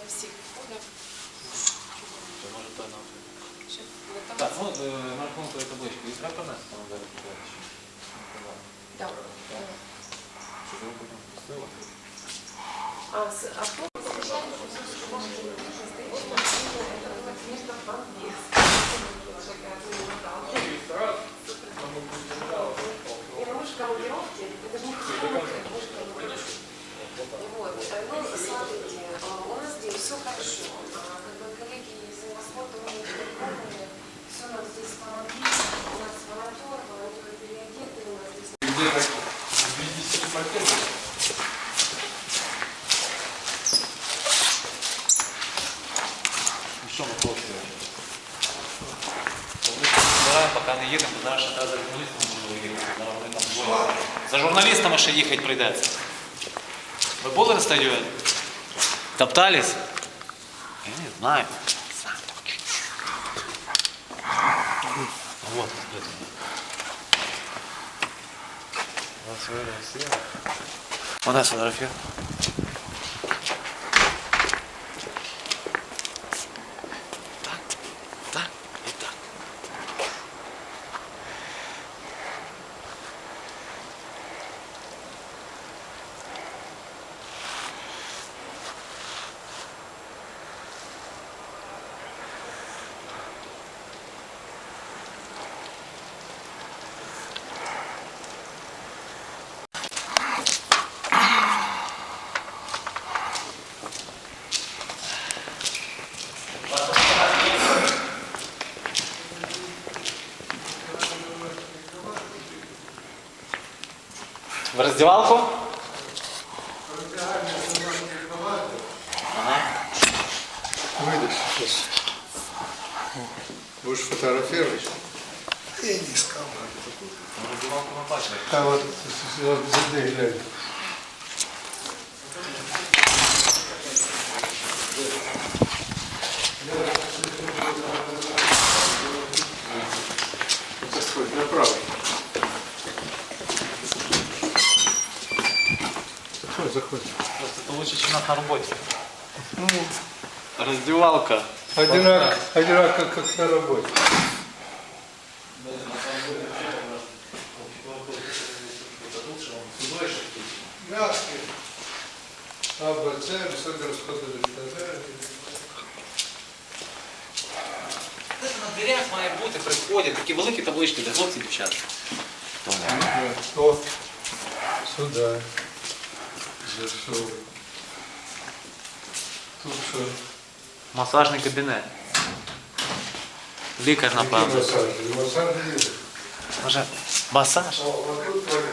на всіх входах. Чи може той напрямок? Щоб ви там- Так, ну, е, на рахунок тої таблички. І треба принести там зараз подальше. Да. Щоб його потім пустили. А, с- а кто И мышка регулировки, это же не хрупкая мышка регулировки. Вот. Ну, смотрите, все хорошо. А, Как бы коллеги из инвестфонда умеют переговоры, все нам здесь помогли. У нас волонтер, волонтеры переодеты, у нас здесь Ну що ми хлопці? Табличку збираємо, поки не їдемо, бо зараз ще треба за журналістами можливо їхати. Зараз вони там двоє. За журналістами ще їхати прийдеться. Ви були на стадіоні? Топтались? Я не знаю. Вот, это. Вона сфотографія. Так, В роздівалку? Ага. Выйдешь сейчас. Будешь фотографировать? Я не искал. В роздівалку ми вот, А вот, вот вот, глянь. Заходи, заходи. Просто это лучше, чем у нас на роботі. Роздівалка. Одинаково, одинаково, как на работе. Мяски. АБЦ, высокое расходное На дверях має бути, приходять такі великі таблички для хлопців і дівчат. Кто? Сюда. Тут что? Масажний кабінет. Лікар, напевно. массажи? Массажи есть. Може, масаж? О, вот тут туалет.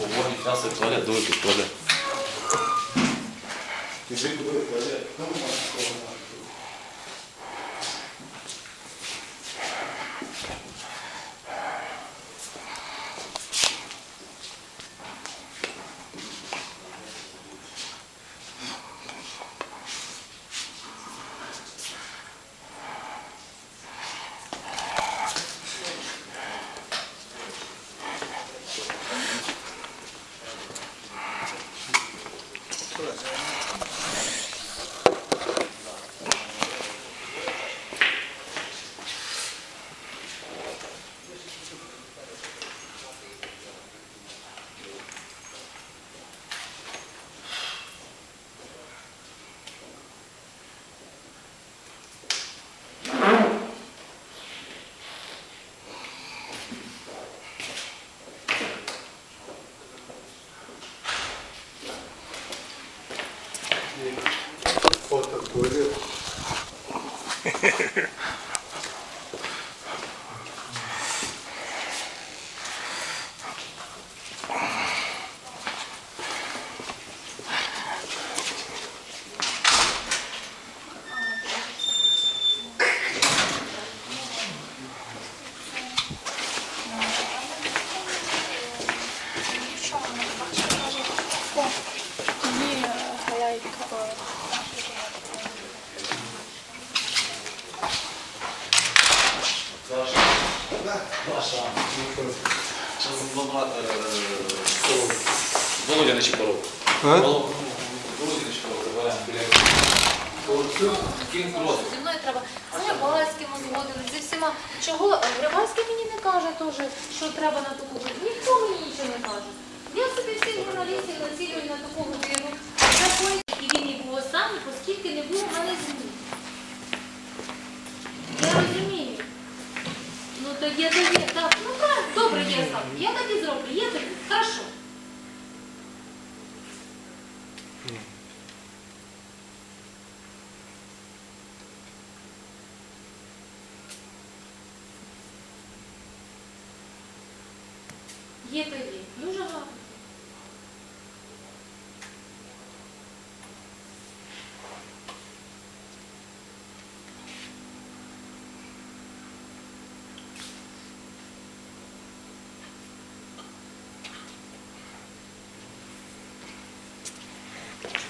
О, вон ніфіга собі туалет, дує під туалет. Фото Ваша. Ну, звинувати Володя Нечипоров. А? Володя це біля Кінг Крос. Зі мною треба з Грибальським узгодили, зі всіма. Чого Грибальський мені не каже теж, що треба на таку годину. Ніхто мені нічого не каже. Я собі всіх журналістів націлюю на таку годину. І він і був останній, оскільки не було в мене землі. Я розумію. Ну то є, то є. Так, ну так, добре, є сам. Я так і зроблю, є тобі. Хорошо. Є то є. Дуже гарно.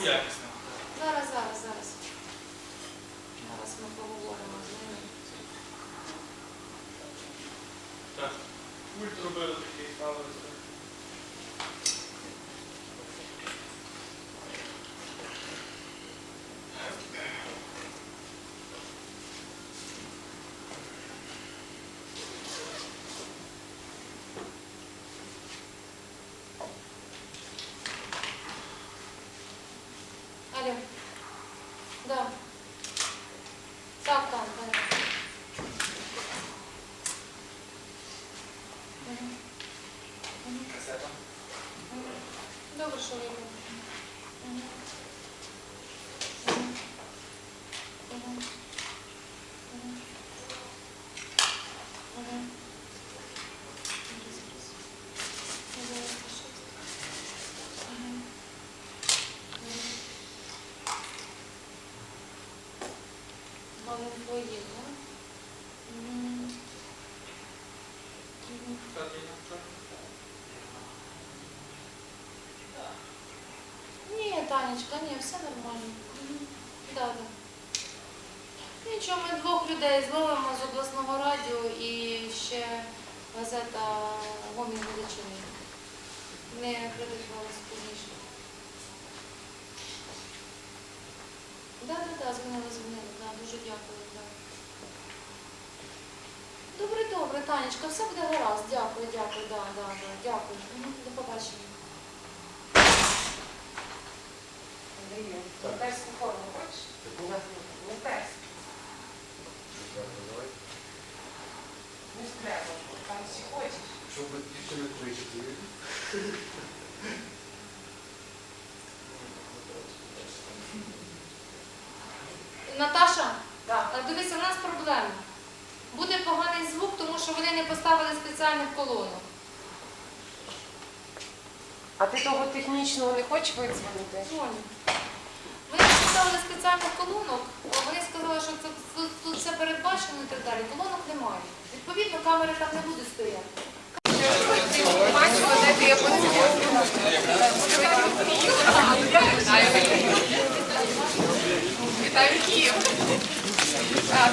зрозуміла. Так, так, так. Добре, що ви робите. Мгм. Мгм. Мгм. Мгм. Мгм. Зараз, зараз. Зараз, зараз. Мгм. Мгм. Вони твої, да? Мгм. Мгм. Так, є там що? Ні, ні, все нормально. Да, да. Нічого, ми двох людей зловимо з обласного радіо і ще газета Гомін Величини. Не придивилися пізніше. Да, да, да, дзвонили, дзвонили, да, дуже дякую, да. Добре, добре, Танечка, все буде гаразд. Дякую, дякую, да, да, да, дякую. До побачення. Андрію, волонтерську форму хочеш? Волонтерську. Не треба, там всі хочеш. щоб дівчини кричати. Наташа, Так. дивися, у нас проблема. Буде поганий звук, тому що вони не поставили спеціальних колонок. А ти того технічного не хочеш видзвонити? Дзвоню спеціальних колонок, вони сказали, що це, тут, тут все передбачено і так далі. Колонок немає. Відповідно, камери там не буде стояти. Бачила, де ти я Вітаю Київ.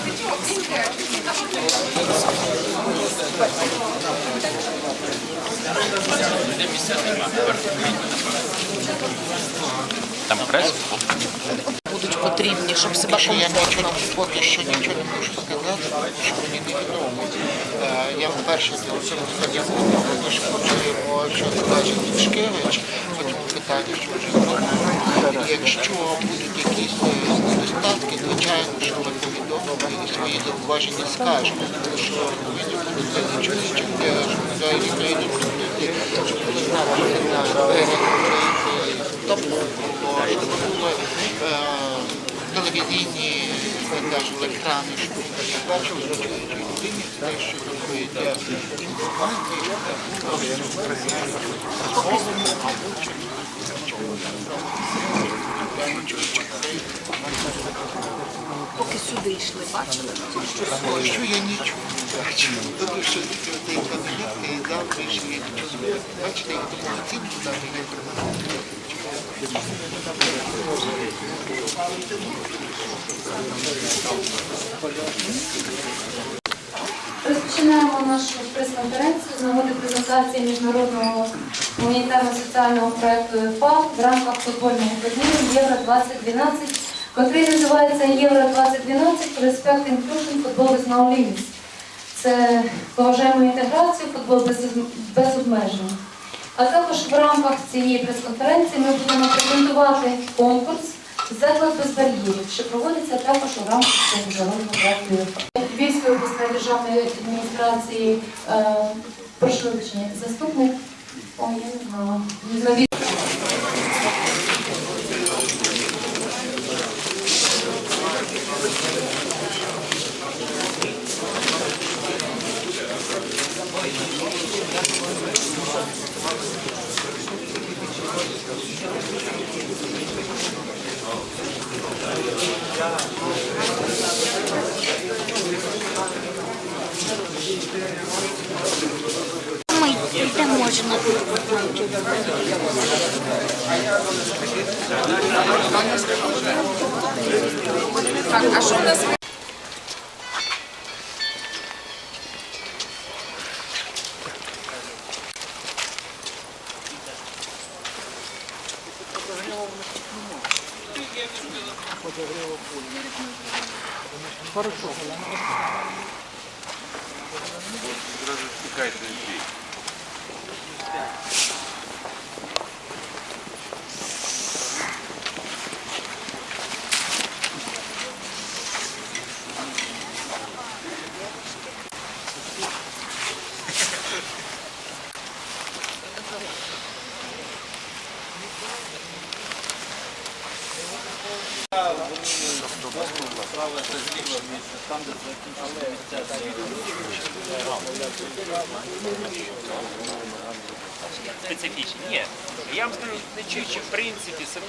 Ти чого, Там прес? Будуть потрібні, щоб себе я комфортно. поки що нічого не можу сказати, тому що мені невідомо. Е, Я вперше до цього подякував, тому що почуємо, що скаже Тушкевич, потім питання, що вже зроблено. Якщо будуть якісь е, недостатки, звичайно, що ми повідомимо і свої зауваження скажемо, тому що повинні бути чоловічі, що прийдуть люди, щоб вони знали, що відкриті, тобто телевізійні, екрани, те, що інформації, Поки сюди йшли, бачили? що я нічого не бачив. Тому що цей кабінет і зал вийшли, Бачите, я тому оцінку дати не приймаю. Розпочинаємо нашу прес-конференцію з нагоди презентації міжнародного гуманітарно-соціального проєкту УЄФА в рамках футбольного турніру Євро 2012, який називається Євро 2012 Respect Inclusion Football with No Limits. Це поважаємо інтеграцію, футбол без, обмежень. А також в рамках цієї прес-конференції ми будемо презентувати конкурс Заклад без бар'єрів, що проводиться також у рамках цього міжнародного проєкту Львівської обласної державної адміністрації, е, прошу вибачення, заступник, ой, я не знала, Нові- Ми де можна. Так, а що у нас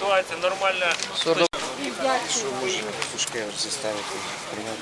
відбувається нормальна. Сушкевич заставити прийняти.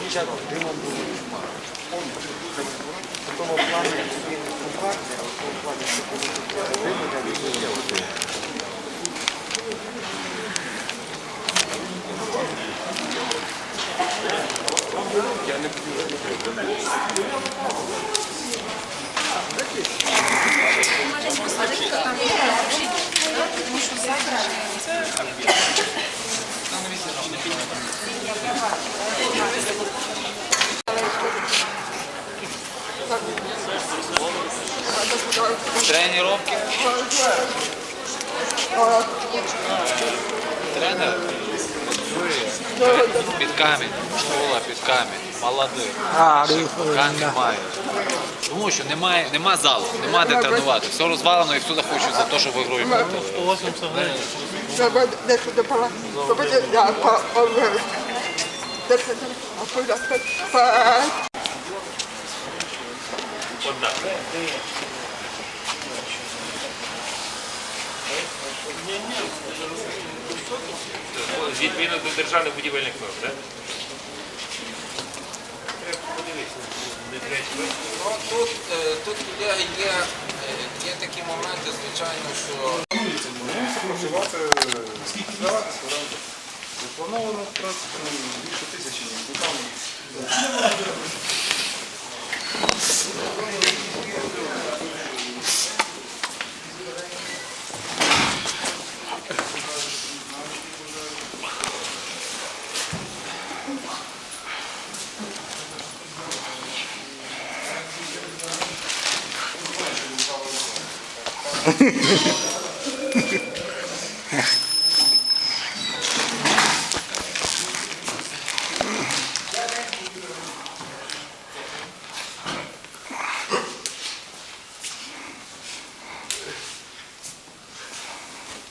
2社のレモンブルー。в тому плані він компактний, а в тому плані, що коли тут вимога, він є один. Я не буду. Тренировки. Тренер під камінь, школа під камінь, молодих. Камінь має. Тому що немає, нема залу, нема де тренувати. Все розвалено і всюди хочуть за те, щоб в ігру грати. Відповідно до державних будівельних норм, так? Ну, тут, е, тут є, є, е, є такі моменти, звичайно, що працювати так, заплановано в принципі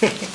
Mm-hmm.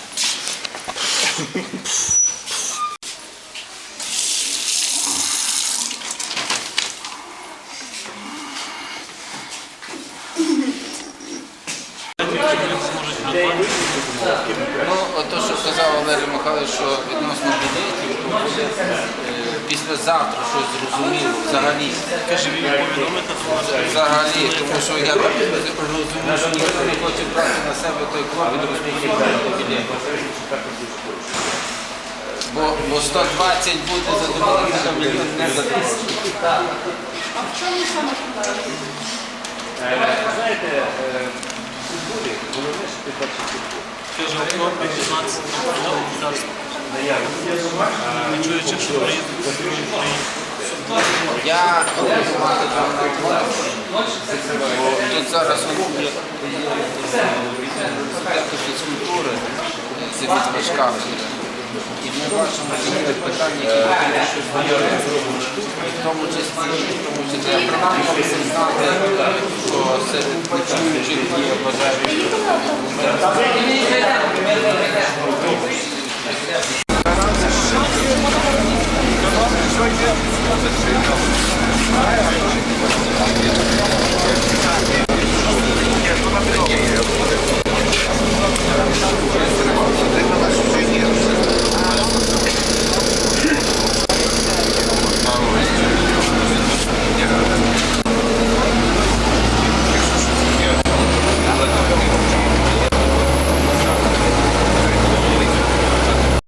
120 буде задоволення, а мільйон не задоволення. Я хочу мати там на увазі. Бо Тут зараз от є університету фізкультури з відважками. І ми бачимо такі питання, які говорити. В тому числі, в тому числі принаймні знати, що серед нечуючих є бажаючі